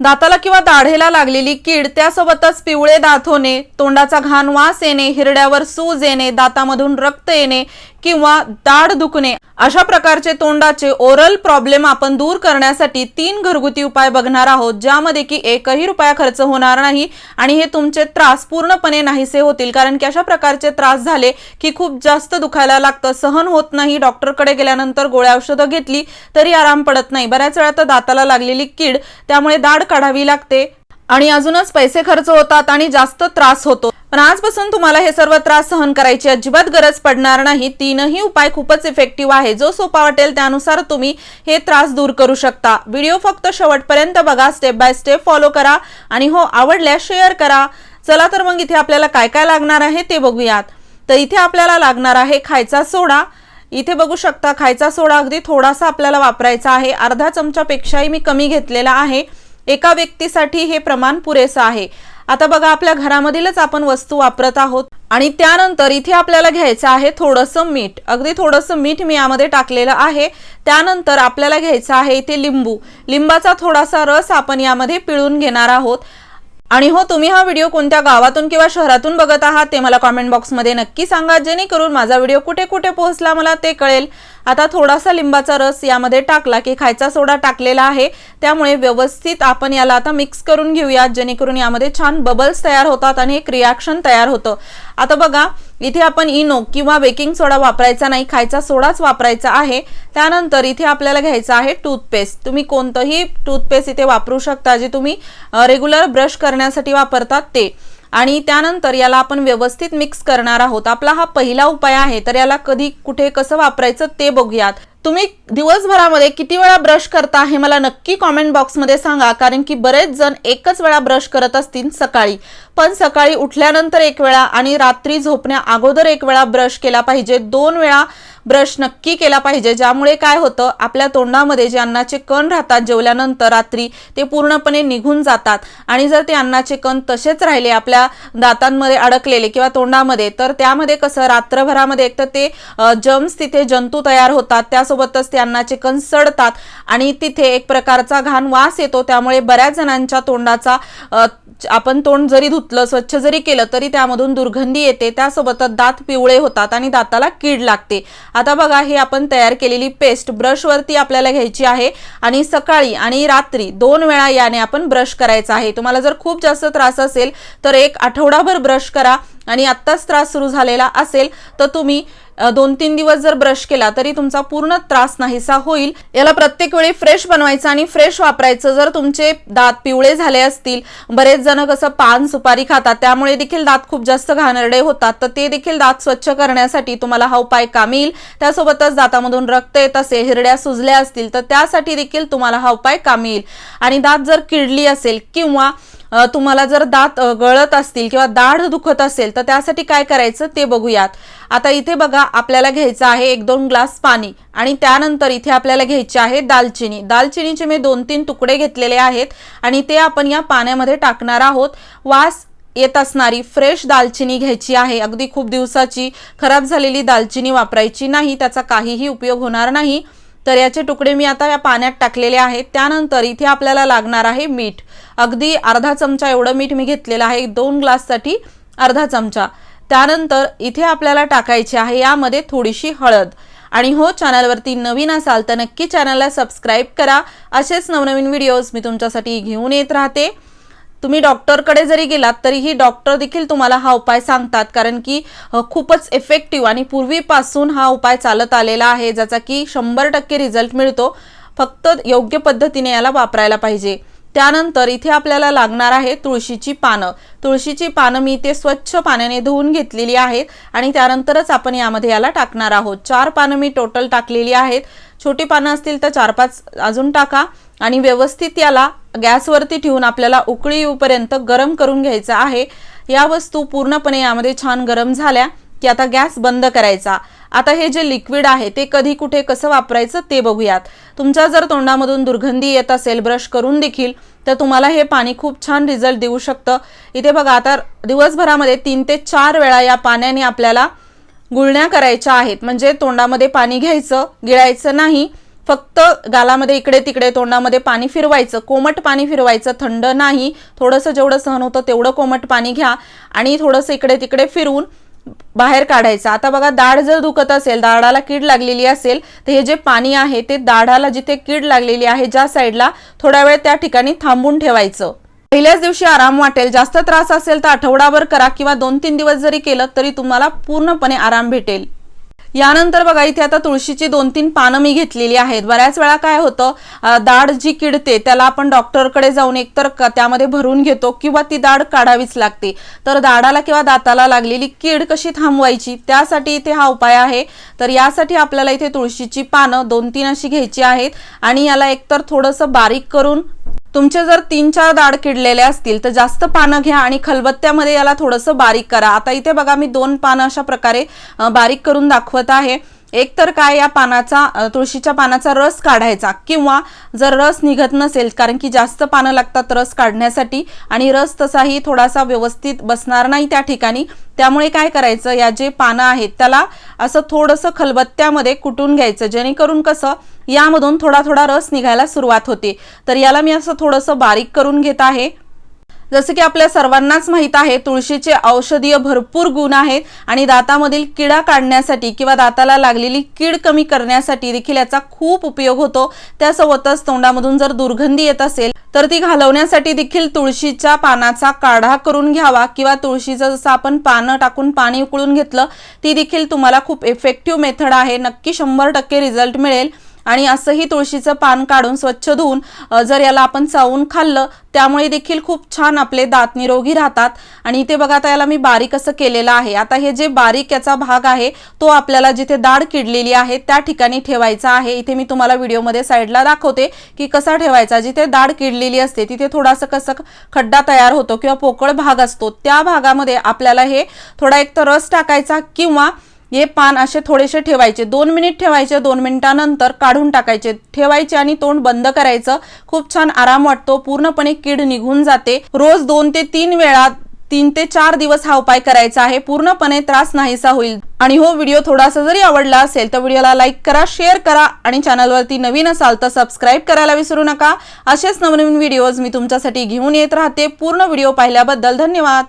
दाताला किंवा दाढेला लागलेली कीड त्यासोबतच पिवळे दात होणे तोंडाचा घाण वास येणे हिरड्यावर सूज येणे दातामधून रक्त येणे किंवा दाढ दुखणे अशा प्रकारचे तोंडाचे ओरल प्रॉब्लेम आपण दूर करण्यासाठी तीन घरगुती उपाय बघणार आहोत ज्यामध्ये की एकही रुपया खर्च होणार नाही आणि हे तुमचे त्रास पूर्णपणे नाहीसे होतील. कारण की अशा प्रकारचे त्रास झाले की खूप जास्त दुखायला लागतं सहन होत नाही. डॉक्टरकडे गेल्यानंतर गोळ्या औषधं घेतली तरी आराम पडत नाही. बऱ्याच वेळा तर दाताला लागलेली कीड त्यामुळे दाढ काढावी लागते. आणि अजूनच पैसे खर्च होतात आणि जास्त त्रास होतो. पण आजपासून तुम्हाला हे सर्व त्रास सहन करायची अजिबात गरज पडणार नाही. तीनही उपाय खूपच इफेक्टिव्ह आहे. जो सोपा वाटेल त्यानुसार तुम्ही हे त्रास दूर करू शकता. व्हिडिओ फक्त शेवटपर्यंत बघा. स्टेप बाय स्टेप फॉलो करा. आणि हो आवडल्यास शेअर करा. चला तर मग इथे आपल्याला काय काय लागणार आहे ते बघूयात. तर इथे आपल्याला लागणार आहे खायचा सोडा. इथे बघू शकता खायचा सोडा अगदी थोडासा आपल्याला वापरायचा आहे. अर्धा चमचापेक्षाही मी कमी घेतलेला आहे. एका व्यक्तीसाठी हे प्रमाण पुरेसं आहे. आता बघा आपल्या घरामधीलच आपण वस्तू वापरत आहोत. आणि त्यानंतर इथे आपल्याला घ्यायचं आहे थोडंसं मीठ. अगदी थोडंसं मीठ मी यामध्ये टाकलेलं आहे. त्यानंतर आपल्याला घ्यायचं आहे इथे लिंबू. लिंबाचा थोडासा रस आपण यामध्ये पिळून घेणार आहोत. आणि हो तुम्ही हा व्हिडिओ कोणत्या गावातून किंवा शहरातून बघत आहात ते मला कॉमेंट बॉक्समध्ये नक्की सांगा. जेणेकरून माझा व्हिडिओ कुठे कुठे पोहोचला मला ते कळेल. आता थोडासा लिंबाचा रस यामध्ये टाकला की खायचा सोडा टाकलेला आहे. त्यामुळे व्यवस्थित आपण याला आता मिक्स करून घेऊयात जेणेकरून यामध्ये छान बबल्स तयार होतात आणि एक रिॲक्शन तयार होतं. आता बघा इथे आपण इनो किंवा बेकिंग सोडा वापरायचा नाही खायचा सोडाच वापरायचा आहे. त्यानंतर इथे आपल्याला घ्यायचं आहे टूथपेस्ट तुम्ही कोणतंही टूथपेस्ट इथे वापरू शकता जे तुम्ही रेग्युलर ब्रश करण्यासाठी वापरतात ते. आणि त्यानंतर याला आपण व्यवस्थित मिक्स करणार आहोत. आपला हा पहिला उपाय आहे तर याला कधी कुठे कसं वापरायचं ते बघूयात. तुम्ही दिवसभरामध्ये किती वेळा ब्रश करता हे मला नक्की कॉमेंट बॉक्समध्ये सांगा कारण की बरेच जण एकच वेळा ब्रश करत असतील सकाळी. पण सकाळी उठल्यानंतर एक वेळा आणि रात्री झोपण्या अगोदर एक वेळा ब्रश केला पाहिजे. दोन वेळा ब्रश नक्की केला पाहिजे. ज्यामुळे काय होतं आपल्या तोंडामध्ये जे अन्नाचे कण राहतात जेवल्यानंतर रात्री ते पूर्णपणे निघून जातात. आणि जर ते अन्नाचे कण तसेच राहिले आपल्या दातांमध्ये अडकलेले किंवा तोंडामध्ये तर त्यामध्ये कसं रात्रभरामध्ये एक तर ते जम्स तिथे जंतू तयार होतात. त्यासोबतच ते अन्नाचे कण सडतात आणि तिथे एक प्रकारचा घाण वास येतो. त्यामुळे बऱ्याच जणांच्या तोंडाचा आपण तोंड जरी धुतलं स्वच्छ जरी केलं तरी त्यामधून दुर्गंधी येते. त्यासोबतच दात पिवळे होतात आणि दाताला कीड लागते. आता बघा हे आपण तयार केलेली पेस्ट ब्रशवरती आपल्याला घ्यायची आहे आणि सकाळी आणि रात्री दोन वेळा याने आपण ब्रश करायचा आहे. तुम्हाला जर खूप जास्त त्रास असेल तर एक आठवडाभर ब्रश करा. आणि आत्ताच त्रास सुरू झालेला असेल तर तुम्ही दोन तीन दिवस जर ब्रश केला तरी तुमचा पूर्ण त्रास नाहीसा होईल. याला प्रत्येक वेळी फ्रेश बनवायचं आणि फ्रेश वापरायचं. जर तुमचे दात पिवळे झाले असतील बरेच जण कसं पान सुपारी खातात त्यामुळे देखील दात खूप जास्त घाणेरडे होतात. तर ते देखील दात स्वच्छ करण्यासाठी तुम्हाला हा उपाय कामी येईल त्यासोबतच दातामधून रक्त येत असेल हिरड्या सुजल्या असतील तर त्यासाठी देखील तुम्हाला हा उपाय काम येईल आणि दात जर किडली असेल किंवा तुम्हाला जर दात गळत असतील किंवा दाढ दुखत असेल तर त्यासाठी काय करायचं ते बघूयात. आता इथे बघा आपल्याला घ्यायचं आहे एक दोन ग्लास पाणी आणि त्यानंतर इथे आपल्याला घ्यायची आहे दालचिनी. दालचिनीचे मी दोन तीन तुकडे घेतलेले आहेत आणि ते आपण या पाण्यामध्ये टाकणार आहोत. वास येत असणारी फ्रेश दालचिनी घ्यायची आहे. अगदी खूप दिवसाची खराब झालेली दालचिनी वापरायची नाही. त्याचा काहीही उपयोग होणार नाही. तर याचे तुकडे मी आता या पाण्यात टाकलेले आहेत. त्यानंतर इथे आपल्याला लागणार आहे मीठ. अगदी अर्धा चमचा एवढं मीठ मी घेतलेलं आहे. दोन ग्लाससाठी अर्धा चमचा. त्यानंतर इथे आपल्याला टाकायचे आहे यामध्ये थोडीशी हळद. आणि हो चॅनलवरती नवीन असाल तर नक्की चॅनलला सबस्क्राईब करा. असेच नवनवीन व्हिडिओज मी तुमच्यासाठी घेऊन येत राहते. तुम्ही डॉक्टरकडे जरी गेलात तरीही डॉक्टर देखील तुम्हाला हा उपाय सांगतात. कारण की खूपच इफेक्टिव्ह आणि पूर्वीपासून हा उपाय चालत आलेला आहे ज्याचा की शंभर टक्के रिझल्ट मिळतो. फक्त योग्य पद्धतीने याला वापरायला पाहिजे. त्यानंतर इथे आपल्याला लागणार आहे तुळशीची पानं. तुळशीची पानं मी इथे स्वच्छ पाण्याने धुवून घेतलेली आहेत आणि त्यानंतरच आपण यामध्ये याला टाकणार आहोत. चार पानं मी टोटल टाकलेली आहेत. छोटी पानं असतील तर चार पाच अजून टाका आणि व्यवस्थित याला गॅसवरती ठेवून आपल्याला उकळी येऊपर्यंत गरम करून घ्यायचं आहे. या वस्तू पूर्णपणे यामध्ये छान गरम झाल्या. की आता गॅस बंद करायचा. आता हे जे लिक्विड आहे ते कधी कुठे कसं वापरायचं ते बघूयात. तुमच्या जर तोंडामधून दुर्गंधी येत असेल ब्रश करून देखील तर तुम्हाला हे पाणी खूप छान रिझल्ट देऊ शकतं. इथे बघा आता दिवसभरामध्ये तीन ते चार वेळा या पाण्याने आपल्याला गुळण्या करायच्या आहेत. म्हणजे तोंडामध्ये पाणी घ्यायचं गिळायचं नाही. फक्त गालामध्ये इकडे तिकडे तोंडामध्ये पाणी फिरवायचं कोमट पाणी फिरवायचं थंड नाही. थोडंसं जेवढं सहन होतं तेवढं कोमट पाणी घ्या. आणि थोडंसं इकडे तिकडे फिरवून बाहेर काढायचं. आता बघा दाढ जर दुखत असेल दाढाला कीड लागलेली असेल तर हे जे पाणी आहे ते दाढाला जिथे कीड लागलेली आहे ज्या साईडला थोडा वेळ त्या ठिकाणी थांबून ठेवायचं. पहिल्याच दिवशी आराम वाटेल. जास्त त्रास असेल तर आठवडाभर करा किंवा दोन तीन दिवस जरी केलं तरी तुम्हाला पूर्णपणे आराम भेटेल. यानंतर बघा इथे आता तुळशीची दोन तीन पानं मी घेतलेली आहेत. बऱ्याच वेळा काय होतं दाढ जी किडते त्याला आपण डॉक्टरकडे जाऊन एकतर त्यामध्ये भरून घेतो किंवा ती दाढ काढावीच लागते. तर दाढाला किंवा दाताला लागलेली कीड कशी थांबवायची त्यासाठी इथे हा उपाय आहे. तर यासाठी आपल्याला इथे तुळशीची पानं दोन तीन अशी घ्यायची आहेत आणि याला एकतर थोडंसं बारीक करून तुमचे जर तीन चार दाड किडलेले असतील तर जास्त पानं घ्या आणि खलबत्त्यामध्ये याला थोडंसं बारीक करा. आता इथे बघा मी दोन पानं अशा प्रकारे बारीक करून दाखवत आहे. एक तर काय या पानाचा तुळशीच्या पानाचा रस काढायचा किंवा जर रस निघत नसेल कारण की जास्त पानं लागतात रस काढण्यासाठी आणि रस तसाही थोडासा व्यवस्थित बसणार नाही त्या ठिकाणी त्यामुळे काय करायचं या जे पानं आहेत त्याला असं थोडंसं खलबत्त्यामध्ये कुटून घ्यायचं जेणेकरून कसं यामधून थोडा थोडा रस निघायला सुरुवात होते. तर याला मी असं थोडंसं बारीक करून घेत आहे. जसं की आपल्या सर्वांनाच माहीत आहे तुळशीचे औषधीय भरपूर गुण आहेत आणि दातामधील किडा काढण्यासाठी किंवा दाताला लागलेली कीड कमी करण्यासाठी देखील याचा खूप उपयोग होतो. त्यासोबतच तोंडामधून जर दुर्गंधी येत असेल तर ती घालवण्यासाठी देखील तुळशीच्या पानाचा काढा करून घ्यावा किंवा तुळशीचं जसं आपण पानं टाकून पाणी उकळून घेतलं ती देखील तुम्हाला खूप इफेक्टिव्ह मेथड आहे. नक्की शंभर टक्के रिझल्ट मिळेल. आणि असंही तुळशीचं पान काढून स्वच्छ धुवून जर याला आपण चावून खाल्लं त्यामुळे देखील खूप छान आपले दात निरोगी राहतात. आणि इथे बघा आता याला मी बारीक असं केलेलं आहे. आता हे जे बारीक याचा भाग आहे तो आपल्याला जिथे दाढ किडलेली आहे त्या ठिकाणी ठेवायचा आहे. इथे मी तुम्हाला व्हिडिओमध्ये साईडला दाखवते की कसा ठेवायचा. जिथे दाढ किडलेली असते तिथे थोडासा कसं खड्डा तयार होतो किंवा पोकळ भाग असतो त्या भागामध्ये आपल्याला हे थोडा एक तर रस टाकायचा किंवा हे पान असे थोडेसे ठेवायचे. दोन मिनिट ठेवायचे दोन मिनिटानंतर काढून टाकायचे. ठेवायचे आणि तोंड बंद करायचं. खूप छान आराम वाटतो. पूर्णपणे कीड निघून जाते. रोज दोन ते तीन वेळा तीन ते चार दिवस हा उपाय करायचा आहे. पूर्णपणे त्रास नाहीसा होईल. आणि हो व्हिडिओ थोडासा जरी आवडला असेल तर व्हिडिओला लाईक करा शेअर करा आणि चॅनलवरती नवीन असाल तर सबस्क्राईब करायला विसरू नका. असेच नवनवीन व्हिडिओज मी तुमच्यासाठी घेऊन येत राहते. पूर्ण व्हिडिओ पाहिल्याबद्दल धन्यवाद.